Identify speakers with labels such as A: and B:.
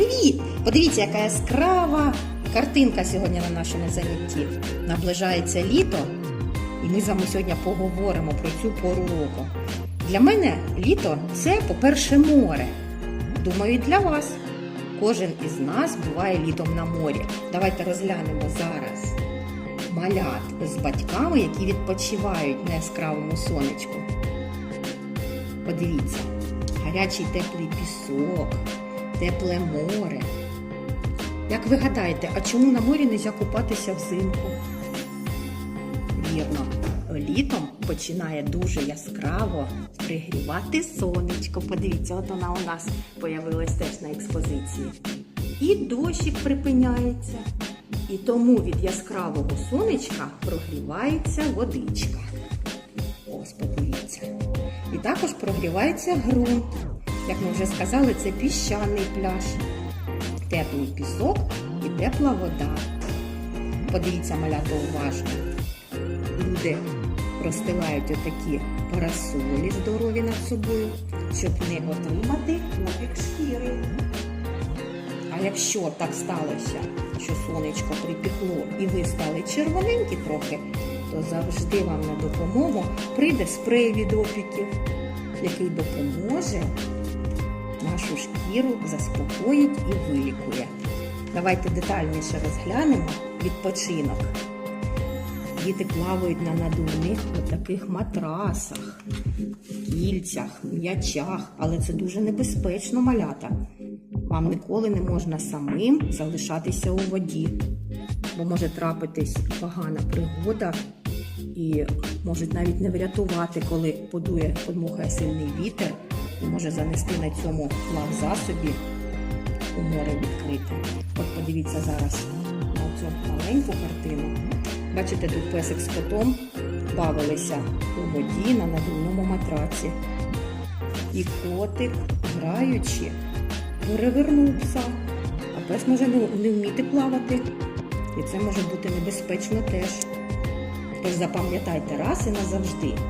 A: Привіт! Подивіться, яка яскрава картинка сьогодні на нашому занятті. Наближається літо, і ми з вами сьогодні поговоримо про цю пору року. Для мене літо це, по-перше, море. Думаю, і для вас. Кожен із нас буває літом на морі. Давайте розглянемо зараз малят з батьками, які відпочивають на яскравому сонечку. Подивіться, гарячий теплий пісок, тепле море. Як ви гадаєте, а чому на морі не можна купатися взимку? Вірно, літом починає дуже яскраво пригрівати сонечко. Подивіться, от вона у нас появилась теж на експозиції. І дощик припиняється. І тому від яскравого сонечка прогрівається водичка. Ось подивіться. І також прогрівається ґрунт. Як ми вже сказали, це піщаний пляж, теплий пісок і тепла вода. Подивіться, малята уважно. Люди розстилають отакі парасолі здорові над собою, щоб не отримати опік шкіри. А якщо так сталося, що сонечко припекло і ви стали червоненькі трохи, то завжди вам на допомогу прийде спрей від опіків, який допоможе нашу шкіру заспокоїть і вилікує. Давайте детальніше розглянемо відпочинок. Діти плавають на надувних таких матрасах, кільцях, м'ячах, але це дуже небезпечно малята. Вам ніколи не можна самим залишатися у воді, бо може трапитись погана пригода і можуть навіть не врятувати, коли подує, подмухає сильний вітер і може занести на цьому плавзасобі у море відкрите. От подивіться зараз на цю маленьку картину. Бачите, тут песик з котом бавилися у воді на надувному матраці. І котик, граючи, перевернувся. А пес може не вміти плавати. І це може бути небезпечно теж. Тож запам'ятайте раз і назавжди,